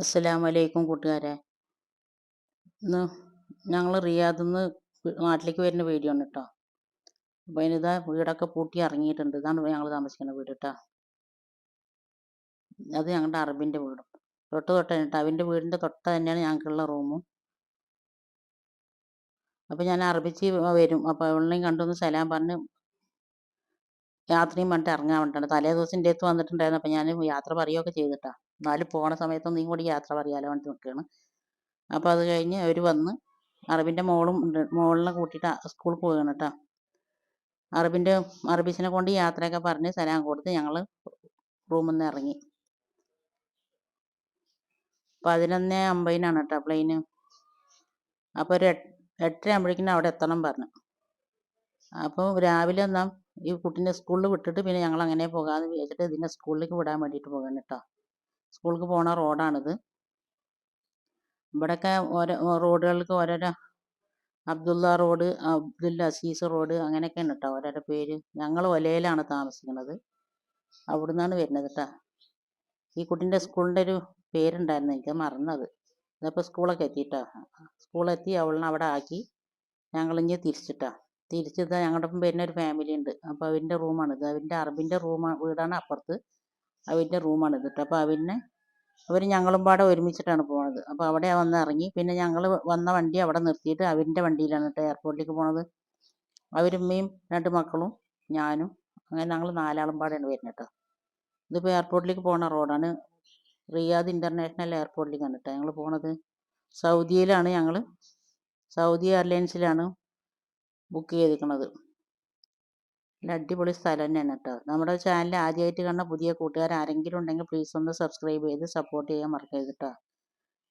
അസ്സലാമലൈക്കും കൂട്ടുകാരെ. ഇന്ന് ഞങ്ങൾ റിയാദിൽ നിന്ന് നാട്ടിലേക്ക് വരുന്ന വീഡിയോ ആണ് കേട്ടോ അപ്പോൾ അതിനിതാ വീടൊക്കെ പൂട്ടി ഇറങ്ങിയിട്ടുണ്ട്. ഇതാണ് ഞങ്ങൾ താമസിക്കുന്ന വീട് കേട്ടോ അത് ഞങ്ങളുടെ അറബിന്റെ വീടും. തൊട്ട് തൊട്ട് കേട്ടോ അവന്റെ വീടിന്റെ തൊട്ട് തന്നെയാണ് ഞങ്ങൾക്കുള്ള റൂമും. അപ്പോൾ ഞാൻ അറബിച്ച് വരും. അപ്പോൾ അവളെയും കണ്ടൊന്ന് സലാം പറഞ്ഞ് യാത്രയും പറഞ്ഞിട്ട് ഇറങ്ങാൻ വേണ്ടിയിട്ടാണ് തലേ ദിവസം എന്റെ അടുത്ത് വന്നിട്ടുണ്ടായിരുന്നു. അപ്പോൾ ഞാൻ യാത്ര പറയുകയൊക്കെ ചെയ്തിട്ടാ എന്നാലും പോണ സമയത്ത് നീ കൂടി യാത്ര പറയാലോ വേണ്ടി നിൽക്കുകയാണ് അപ്പോൾ അത് കഴിഞ്ഞ് അവർ വന്ന് അറബിന്റെ മോളും മോളിനെ കൂട്ടിയിട്ട് സ്കൂളിൽ പോവുകയാണ് കേട്ടോ അറബിന്റെ അറബീസിനെ കൊണ്ട് യാത്രയൊക്കെ പറഞ്ഞ് സലാം കൊടുത്ത് ഞങ്ങൾ റൂമിൽ നിന്ന് ഇറങ്ങി പതിനൊന്ന് അമ്പതിനാണ് കേട്ടോ പ്ലെയിന് അപ്പോൾ ഒരു എട്ട് എട്ടര ആകുമ്പോഴേക്കും അവിടെ എത്തണം പറഞ്ഞു. അപ്പോൾ രാവിലെ എന്നാൽ ഈ കുട്ടീനെ സ്കൂളിൽ വിട്ടിട്ട് പിന്നെ ഞങ്ങൾ അങ്ങനെ പോകാമെന്ന് വിചാരിച്ചിട്ട് ഇതിനെ സ്കൂളിലേക്ക് വിടാൻ വേണ്ടിയിട്ട് പോകാണ് കേട്ടോ സ്കൂളിലേക്ക് പോണ റോഡാണിത്. ഇവിടെയൊക്കെ ഓരോ റോഡുകൾക്ക് ഓരോരോ അബ്ദുള്ള റോഡ് അബ്ദുൽ അസീസ് റോഡ് അങ്ങനെയൊക്കെയാണ് കേട്ടോ ഓരോരോ പേര്. ഞങ്ങൾ ഒലയിലാണ് താമസിക്കുന്നത്. അവിടുന്നാണ് വരുന്നത് കേട്ടോ ഈ കുട്ടീന്റെ സ്കൂളിന്റെ ഒരു പേരുണ്ടായിരുന്നു. എനിക്ക് മറന്നത്. ഇതിപ്പോൾ സ്കൂളൊക്കെ എത്തിയിട്ടോ. സ്കൂളെത്തി അവളിനെ അവിടെ ആക്കി. ഞങ്ങളിഞ്ഞ് തിരിച്ചിട്ടാ തിരിച്ചിതാ ഞങ്ങളുടെ ഒപ്പം വരുന്ന ഒരു ഫാമിലി ഉണ്ട്. അപ്പോൾ അവന്റെ റൂമാണിത് അവന്റെ അറബിന്റെ റൂമാണ് വീടാണ് അപ്പുറത്ത്. അവന്റെ റൂമാണ് കേട്ടോ അപ്പോൾ അവനെ അവർ ഞങ്ങളും പാടെ ഒരുമിച്ചിട്ടാണ് പോണത്. അപ്പോൾ അവിടെ വന്ന് ഇറങ്ങി. പിന്നെ ഞങ്ങൾ വന്ന വണ്ടി അവിടെ നിർത്തിയിട്ട് അവന്റെ വണ്ടിയിലാണ് കേട്ടോ എയർപോർട്ടിലേക്ക് പോണത്. അവരുമ്മയും രണ്ട് മക്കളും ഞാനും അങ്ങനെ ഞങ്ങൾ നാലാളും പാടെയാണ് വരുന്നത് കേട്ടോ ഇതിപ്പോൾ എയർപോർട്ടിലേക്ക് പോണ റോഡാണ്. റിയാദ് ഇന്റർനാഷണൽ എയർപോർട്ടിലേക്കാണ് കേട്ടോ ഞങ്ങൾ പോണത്. സൗദിയിലാണ് ഞങ്ങൾ സൗദി എയർലൈൻസിലാണ് ബുക്ക് ചെയ്തിരിക്കുന്നത് നല്ല അടിപൊളി സ്ഥലം തന്നെയാണ് കേട്ടോ നമ്മുടെ ചാനൽ ആദ്യമായിട്ട് കാണുന്ന പുതിയ കൂട്ടുകാർ ആരെങ്കിലും ഉണ്ടെങ്കിൽ പ്ലീസ് ഒന്ന് സബ്സ്ക്രൈബ് ചെയ്ത് സപ്പോർട്ട് ചെയ്യാൻ മറക്കരുത് കേട്ടോ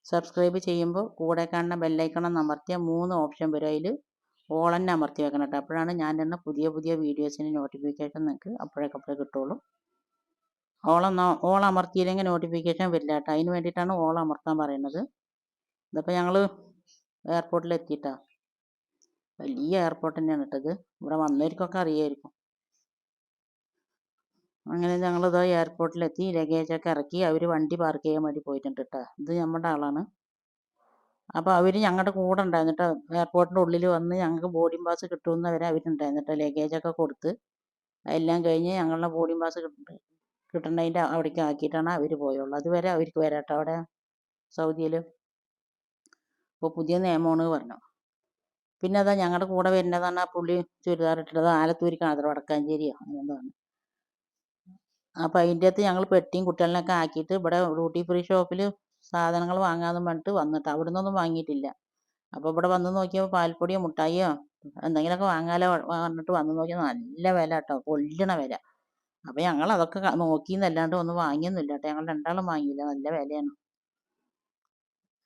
സബ്സ്ക്രൈബ് ചെയ്യുമ്പോൾ കൂടെ കാണുന്ന ബെല്ലൈക്കണം അമർത്തിയ മൂന്ന് ഓപ്ഷൻ വരും. അതിൽ ഓൾ തന്നെ അമർത്തി വെക്കണം കേട്ടോ അപ്പോഴാണ് ഞാൻ തന്നെ പുതിയ പുതിയ വീഡിയോസിന് നോട്ടിഫിക്കേഷൻ നിങ്ങൾക്ക് അപ്പോഴേക്കപ്പോഴേ കിട്ടുള്ളൂ. ഓളം ഓൾ അമർത്തിയില്ലെങ്കിൽ നോട്ടിഫിക്കേഷൻ വരില്ല കേട്ടോ അതിന് വേണ്ടിയിട്ടാണ് ഓൾ അമർത്താൻ പറയുന്നത്. ഇതിപ്പോൾ ഞങ്ങൾ എയർപോർട്ടിൽ എത്തിയിട്ടാ വലിയ എയർപോർട്ട് തന്നെയാണ് ഇട്ടത് ഇവിടെ വന്നവർക്കൊക്കെ അറിയായിരിക്കും. അങ്ങനെ ഞങ്ങളിതാ എയർപോർട്ടിലെത്തി ലഗേജൊക്കെ ഇറക്കി അവർ വണ്ടി പാർക്ക് ചെയ്യാൻ വേണ്ടി പോയിട്ടുണ്ട് കേട്ടോ ഇത് നമ്മുടെ ആളാണ്. അപ്പോൾ അവർ ഞങ്ങളുടെ കൂടെ ഉണ്ടായിരുന്നു കേട്ടോ എയർപോർട്ടിന്റെ ഉള്ളിൽ വന്ന് ഞങ്ങൾക്ക് ബോർഡിംഗ് പാസ് കിട്ടുമെന്ന് വരെ അവരുണ്ടായിരുന്നു കേട്ടോ ലഗേജൊക്കെ കൊടുത്ത് എല്ലാം കഴിഞ്ഞ് ഞങ്ങളുടെ ബോർഡിംഗ് പാസ് കിട്ടണതിന്റെ അവിടേക്ക് ആക്കിയിട്ടാണ് അവർ പോയുള്ളൂ. അതുവരെ അവർക്ക് കേട്ടോ അവിടെ സൗദിയിൽ ഇപ്പോൾ പുതിയ നിയമമാണ് പറഞ്ഞു പിന്നെ അതാ ഞങ്ങളുടെ കൂടെ വരുന്നതാണ് ആ പുള്ളി ചുരിദാർ ഇട്ടത്. ആലത്തൂരിക്കാണ് അത്ര വടക്കാഞ്ചേരിയോ അങ്ങനെന്താണ് അപ്പോൾ അതിന്റെ അകത്ത് ഞങ്ങൾ പെട്ടിയും കുട്ടികളിനൊക്കെ ആക്കിയിട്ട് ഇവിടെ ഡ്യൂട്ടി ഫ്രീ ഷോപ്പിൽ സാധനങ്ങൾ വാങ്ങാമെന്ന് പറഞ്ഞിട്ട് വന്നിട്ട് അവിടെ നിന്നൊന്നും വാങ്ങിയിട്ടില്ല. അപ്പോൾ ഇവിടെ വന്ന് നോക്കിയപ്പോൾ പാൽപ്പൊടിയോ മുട്ടായിയോ എന്തെങ്കിലുമൊക്കെ വാങ്ങാലോ പറഞ്ഞിട്ട് വന്ന് നോക്കിയാൽ നല്ല വില കേട്ടോ കൊല്ലണ വില. അപ്പോൾ ഞങ്ങൾ അതൊക്കെ നോക്കി നോക്കിയെന്നല്ലാണ്ട് ഒന്നും വാങ്ങിയൊന്നുമില്ല കേട്ടോ. ഞങ്ങൾ രണ്ടാളും വാങ്ങിയില്ല നല്ല വിലയാണ്.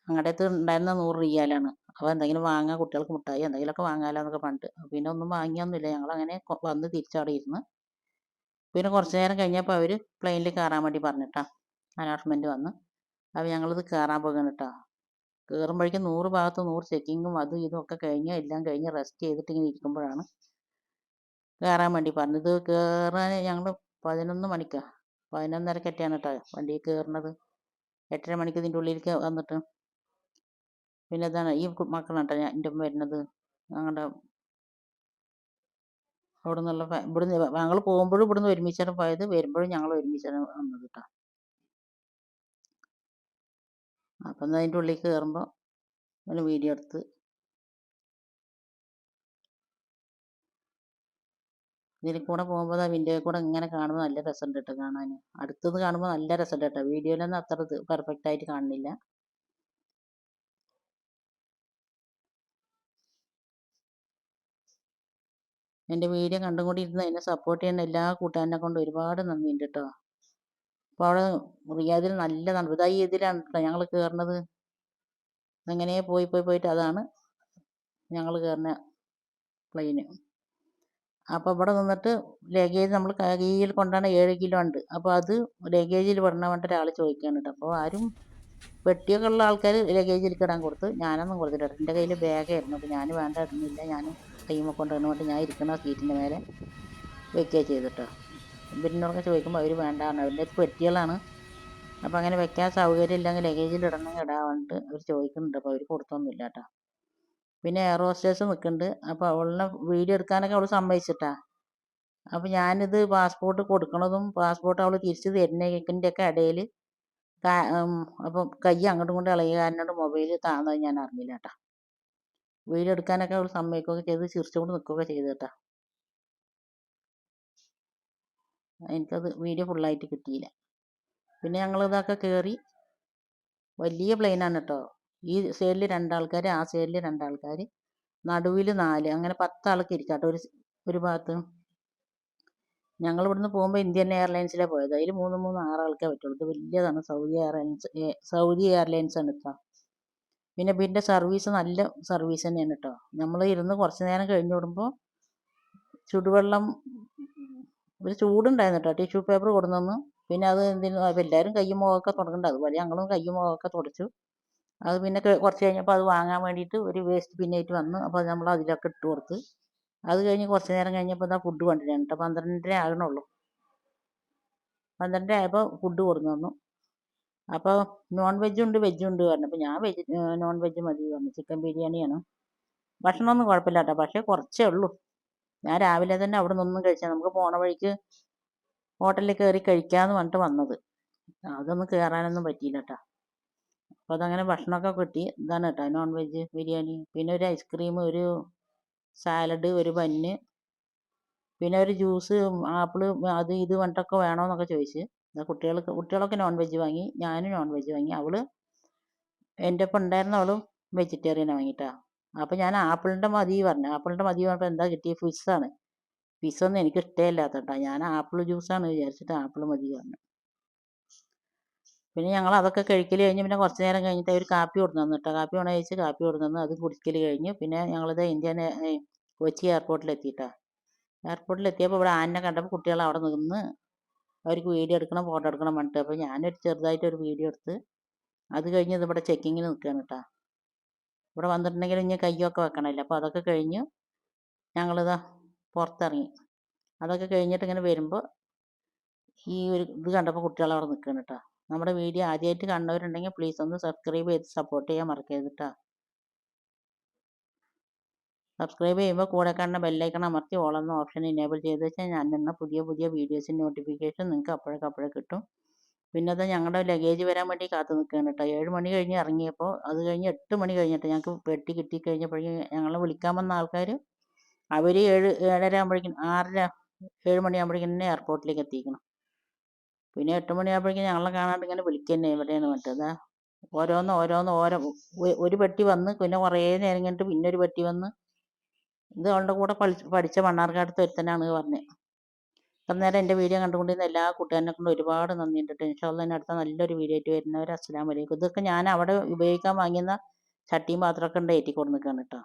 ഞങ്ങളുടെ അടുത്ത് ഉണ്ടായിരുന്ന നൂറ് റിയാലാണ്. അപ്പോൾ എന്തെങ്കിലും വാങ്ങാം കുട്ടികൾക്ക് മുട്ടായി എന്തെങ്കിലുമൊക്കെ വാങ്ങാലോ എന്നൊക്കെ പറഞ്ഞിട്ട്. പിന്നെ ഒന്നും വാങ്ങിയൊന്നുമില്ല. ഞങ്ങൾ അങ്ങനെ വന്ന് തിരിച്ചവിടെ ഇരുന്ന് പിന്നെ കുറച്ച് നേരം കഴിഞ്ഞപ്പോൾ അവർ പ്ലെയിനിൽ കയറാൻ വേണ്ടി പറഞ്ഞിട്ടാ അനൗൺസ്മെന്റ് വന്ന്. അപ്പോൾ ഞങ്ങളിത് കയറാൻ പോകുന്ന കേട്ടോ കയറുമ്പോഴേക്കും നൂറ് ഭാഗത്ത് നൂറ് ചെക്കിങ്ങും അതും ഇതും ഒക്കെ കഴിഞ്ഞ് എല്ലാം കഴിഞ്ഞ് റെസ്റ്റ് ചെയ്തിട്ട് ഇങ്ങനെ ഇരിക്കുമ്പോഴാണ് കയറാൻ വേണ്ടി പറഞ്ഞത്. കയറാൻ ഞങ്ങൾ പതിനൊന്ന് മണിക്കാണ് പതിനൊന്നരക്കൊക്കെയാണ് കേട്ടോ വണ്ടിയിൽ കയറുന്നത് എട്ടര മണിക്ക് ഇതിന്റെ ഉള്ളിലേക്ക് വന്നിട്ട്. പിന്നെ ഇതാണ് ഈ മക്കളാണ് കേട്ടോ എന്റെ വരുന്നത്. ഞങ്ങളുടെ അവിടെ നിന്നുള്ള ഇവിടുന്ന് ഞങ്ങൾ പോകുമ്പോഴും ഇവിടുന്ന് ഒരുമിച്ചാണ് പോയത്. വരുമ്പോഴും ഞങ്ങൾ ഒരുമിച്ചാണ് വന്നത് കേട്ടോ അപ്പം അതിന്റെ ഉള്ളിൽ കയറുമ്പോൾ ഒരു വീഡിയോ എടുത്ത് ഇതിൽ കൂടെ പോകുമ്പോൾ ആ വിൻഡോയിൽ കൂടെ ഇങ്ങനെ കാണുമ്പോൾ നല്ല രസമുണ്ട് കേട്ടോ കാണാൻ അടുത്തുനിന്ന് കാണുമ്പോൾ നല്ല രസമുണ്ട് കേട്ടോ വീഡിയോയിലൊന്നും അത്ര പെർഫെക്റ്റ് ആയിട്ട് കാണുന്നില്ല. എന്റെ വീഡിയോ കണ്ടുകൊണ്ടിരുന്ന എന്നെ സപ്പോർട്ട് ചെയ്യുന്ന എല്ലാ കൂട്ടുകാരനെ കൊണ്ട് ഒരുപാട് നന്ദിയുണ്ട് കേട്ടോ അപ്പോൾ അവിടെ റിയാദിൽ നല്ല തണുപ്പ് ഇതാ ഇതിലാണ് കേട്ടോ ഞങ്ങൾ കയറുന്നത് അങ്ങനെ പോയി പോയി പോയിട്ട് അതാണ് ഞങ്ങൾ കയറുന്ന പ്ലെയിന് അപ്പോൾ ഇവിടെ നിന്നിട്ട് ലഗേജ് നമ്മൾ കയ്യിൽ കൊണ്ടാണ് ഏഴ് കിലോ ഉണ്ട്. അപ്പോൾ അത് ലഗേജിൽ വിടണ വേണ്ട ഒരാൾ ചോദിക്കുകയാണ് കേട്ടോ അപ്പോൾ ആരും പെട്ടിയൊക്കെ ഉള്ള ആൾക്കാർ ലഗേജിൽ കിടാൻ കൊടുത്ത് ഞാനൊന്നും കൊടുത്തില്ല എന്റെ കയ്യിൽ ബാഗായിരുന്നു അപ്പോൾ ഞാൻ വേണ്ട ഇടുന്നില്ല ഞാൻ ടൈമൊക്കെ കൊണ്ട് ഞാൻ ഇരിക്കുന്ന സീറ്റിന്റെ മേലെ വെക്കുക ചെയ്തിട്ടോ. ഇവരിനോടൊക്കെ ചോദിക്കുമ്പോൾ അവർ വേണ്ട അവരുടെ അടുത്ത് പെട്ടികളാണ്. അപ്പോൾ അങ്ങനെ വെക്കാൻ സൗകര്യം ഇല്ലെങ്കിൽ ലഗേജിൽ ഇടണമെങ്കിൽ ഇടാൻ വേണ്ടിയിട്ട് അവർ ചോദിക്കുന്നുണ്ട്. അപ്പോൾ അവർ കൊടുത്തൊന്നുമില്ല കേട്ടോ. പിന്നെ എയർ ഹോസ്റ്റേഴ്സ് നിൽക്കുന്നുണ്ട്. അപ്പോൾ അവളിനെ വീഡിയോ എടുക്കാനൊക്കെ അവൾ സമ്മതിച്ചിട്ടാ. അപ്പോൾ ഞാനിത് പാസ്പോർട്ട് കൊടുക്കണതും പാസ്പോർട്ട് അവൾ തിരിച്ച് തരുന്നതിന്റെ ഒക്കെ ഇടയിൽ അപ്പം കൈ അങ്ങോട്ടും ഇങ്ങോട്ടും ഇളകിയ കാരണം മൊബൈൽ താന്നത് ഞാൻ അറിഞ്ഞില്ല കേട്ടോ. വീഡിയോ എടുക്കാനൊക്കെ അവൾ സമ്മതിക്കുകയൊക്കെ ചെയ്ത് ചിരിച്ചുകൊണ്ട് നിൽക്കുകയൊക്കെ ചെയ്തു കേട്ടോ എനിക്കത് വീഡിയോ ഫുള്ളായിട്ട് കിട്ടിയില്ല. പിന്നെ ഞങ്ങൾ ഇതൊക്കെ കയറി വലിയ പ്ലെയിനാണ് കേട്ടോ ഈ സൈഡിൽ രണ്ടാൾക്കാർ ആ സൈഡിൽ രണ്ടാൾക്കാർ നടുവിൽ നാല് അങ്ങനെ പത്താൾക്ക് ഇരിക്കാം കേട്ടോ ഒരു ഒരു ഭാഗത്ത്. ഞങ്ങൾ ഇവിടുന്ന് പോകുമ്പോൾ ഇന്ത്യൻ എയർലൈൻസിലാണ് പോയത്. അതിൽ മൂന്ന് മൂന്ന് ആറ് ആൾക്കേ പറ്റുള്ളൂ. ഇത് വലിയതാണ്. സൗദി എയർലൈൻസ് സൗദി എയർലൈൻസ് ആണ് കേട്ടോ പിന്നെ ബിന്റെ സർവീസ് നല്ല സർവീസ് തന്നെയാണ് കേട്ടോ നമ്മൾ ഇരുന്ന് കുറച്ച് നേരം കഴിഞ്ഞ് വിടുമ്പോൾ ചുടുവെള്ളം ഒരു ചൂടുണ്ടായിരുന്നു കേട്ടോ ടിഷ്യൂ പേപ്പർ കൊടുന്നു പിന്നെ അത് എന്തിനു അപ്പോൾ എല്ലാവരും കയ്യും മുഖമൊക്കെ തുടങ്ങണ്ട. അതുപോലെ ഞങ്ങളും കയ്യും മുഖമൊക്കെ തുടച്ചു. അത് പിന്നെ കുറച്ച് കഴിഞ്ഞപ്പോൾ അത് വാങ്ങാൻ വേണ്ടിയിട്ട് ഒരു വേസ്റ്റ് പിന്നായിട്ട് വന്നു അപ്പോൾ നമ്മൾ അതിലൊക്കെ ഇട്ട് കൊടുത്ത്. അത് കഴിഞ്ഞ് കുറച്ച് നേരം കഴിഞ്ഞപ്പോൾ എന്താ ഫുഡ് കൊണ്ടുവരാൻ കേട്ടോ പന്ത്രണ്ടര ആകണുള്ളൂ പന്ത്രണ്ടര ആയപ്പോൾ ഫുഡ് കൊടുന്നു തന്നു അപ്പോൾ നോൺ വെജും ഉണ്ട് വെജും ഉണ്ട് പറഞ്ഞു. അപ്പോൾ ഞാൻ വെജ് നോൺ വെജ് മതി പറഞ്ഞു. ചിക്കൻ ബിരിയാണിയാണ് ഭക്ഷണമൊന്നും കുഴപ്പമില്ല കേട്ടോ. പക്ഷേ കുറച്ചേ ഉള്ളൂ. ഞാൻ രാവിലെ തന്നെ അവിടെ നിന്നൊന്നും കഴിച്ചാൽ നമുക്ക് പോണ വഴിക്ക് ഹോട്ടലിൽ കയറി കഴിക്കാമെന്ന് പറഞ്ഞിട്ട് വന്നത്. അതൊന്നും കയറാനൊന്നും പറ്റിയില്ല കേട്ടോ. അപ്പോൾ അതങ്ങനെ ഭക്ഷണമൊക്കെ കിട്ടി. ഇതാണ് കേട്ടോ നോൺ വെജ് ബിരിയാണി. പിന്നെ ഒരു ഐസ്ക്രീം ഒരു സാലഡ് ഒരു ബന്ന്. പിന്നെ ഒരു ജ്യൂസ് ആപ്പിൾ അത് ഇത് പറഞ്ഞിട്ടൊക്കെ വേണമെന്നൊക്കെ ചോദിച്ച്. കുട്ടികൾക്ക് കുട്ടികളൊക്കെ നോൺ വെജ് വാങ്ങി ഞാനും നോൺ വെജ് വാങ്ങി. അവൾ എന്റെ ഒപ്പം ഉണ്ടായിരുന്ന അവളും വെജിറ്റേറിയൻ വാങ്ങിയിട്ടാ. അപ്പോൾ ഞാൻ ആപ്പിളിന്റെ മതി പറഞ്ഞു. ആപ്പിളിന്റെ മതി പറഞ്ഞപ്പോൾ എന്താ കിട്ടിയ? ഫിസ്സാണ് ഫിസ്സൊന്നും എനിക്ക് ഇഷ്ടമില്ലാത്ത കേട്ടോ ഞാൻ ആപ്പിൾ ജ്യൂസാണ് വിചാരിച്ചിട്ട് ആപ്പിൾ മതി പറഞ്ഞു. പിന്നെ ഞങ്ങൾ അതൊക്കെ കഴിക്കൽ കഴിഞ്ഞ് പിന്നെ കുറച്ച് നേരം കഴിഞ്ഞിട്ട് ഒരു കാപ്പി കൊടുത്തു തന്നു കേട്ടോ. കാപ്പി വേണോ ചോദിച്ച് കാപ്പി കൊടുത്തു തന്നു അത് കുടിക്കൽ കഴിഞ്ഞ്. പിന്നെ ഞങ്ങളിത് ഇന്ത്യൻ കൊച്ചി എയർപോർട്ടിൽ എയർപോർട്ടിലെത്തിയപ്പോൾ ഇവിടെ ആനനെ കണ്ടപ്പോൾ കുട്ടികൾ അവിടെ നിന്ന് അവർക്ക് വീഡിയോ എടുക്കണം ഫോട്ടോ എടുക്കണം പറഞ്ഞിട്ട്. അപ്പോൾ ഞാനൊരു ചെറുതായിട്ട് ഒരു വീഡിയോ എടുത്ത് അത് കഴിഞ്ഞ് ഇവിടെ ചെക്കിങ്ങിന് നിൽക്കുകയാണ് കേട്ടോ ഇവിടെ വന്നിട്ടുണ്ടെങ്കിൽ ഇനി കയ്യൊക്കെ വെക്കണമല്ലോ. അപ്പോൾ അതൊക്കെ കഴിഞ്ഞ് ഞങ്ങളിതാ പുറത്തിറങ്ങി. അതൊക്കെ കഴിഞ്ഞിട്ട് ഇങ്ങനെ വരുമ്പോൾ ഈ ഒരു ഇത് കണ്ടപ്പോൾ കുട്ടികൾ അവിടെ നിൽക്കുകയാണ് കേട്ടോ നമ്മുടെ വീഡിയോ ആദ്യമായിട്ട് കാണുന്നവരുണ്ടെങ്കിൽ പ്ലീസ് ഒന്ന് സബ്സ്ക്രൈബ് ചെയ്ത് സപ്പോർട്ട് ചെയ്യാൻ മറക്കരുത് കേട്ടോ സബ്സ്ക്രൈബ് ചെയ്യുമ്പോൾ കൂടെ കാണുന്ന ബെല്ലൈക്കൺ അമർത്തി ഓളെന്ന ഓപ്ഷൻ എനേബിൾ ചെയ്ത് വെച്ചാൽ ഞാൻ തന്നെ പുതിയ പുതിയ വീഡിയോസിന്റെ നോട്ടിഫിക്കേഷൻ നിങ്ങൾക്ക് അപ്പോഴേക്കപ്പോഴേ കിട്ടും. പിന്നെ അത് ഞങ്ങളുടെ ലഗേജ് വരാൻ വേണ്ടി കാത്തു നിൽക്കുകയാണ് കേട്ടോ ഏഴ് മണി കഴിഞ്ഞ് ഇറങ്ങിയപ്പോൾ അത് കഴിഞ്ഞ് എട്ട് മണി കഴിഞ്ഞിട്ട് ഞങ്ങൾക്ക് പെട്ടി കിട്ടി കഴിഞ്ഞപ്പോഴേക്കും ഞങ്ങളെ വിളിക്കാൻ വന്ന ആൾക്കാർ അവർ ഏഴ് ഏഴര ആകുമ്പോഴേക്കും ആറര ഏഴ് മണിയാകുമ്പോഴേക്കും തന്നെ എയർപോർട്ടിലേക്ക് എത്തിക്കണം പിന്നെ എട്ട് മണിയാകുമ്പോഴേക്കും ഞങ്ങളെ കാണാണ്ട് ഇങ്ങനെ വിളിക്കന്നെ എവിടെയാണ് മറ്റേത് ഓരോന്ന് ഓരോന്ന് ഓരോ ഒരു പെട്ടി വന്ന് പിന്നെ കുറേ നേരം കഴിഞ്ഞിട്ട് പിന്നെ ഒരു പെട്ടി വന്ന് ഇത് അവളുടെ കൂടെ പഠിച്ച പഠിച്ച മണ്ണാർക്കാടത്ത് ഒരുത്തനാണ് പറഞ്ഞത് അപ്പം നേരം എന്റെ വീഡിയോ കണ്ടുകൊണ്ടിരുന്ന എല്ലാ കൂട്ടുകാരനെ കൊണ്ട് ഒരുപാട് നന്ദിയുണ്ട് കേട്ടോ ഇൻഷാല്ല തന്നെ അടുത്ത നല്ലൊരു വീഡിയോ ആയിട്ട് വരുന്നവർ അസ്സലാമലൈക്കും ഇതൊക്കെ ഞാൻ അവിടെ ഉപയോഗിക്കാൻ വാങ്ങിയ ചട്ടിയും പാത്രമൊക്കെ ഉണ്ട് ഏറ്റി കൊടുന്നിക്കാണ് കേട്ടോ.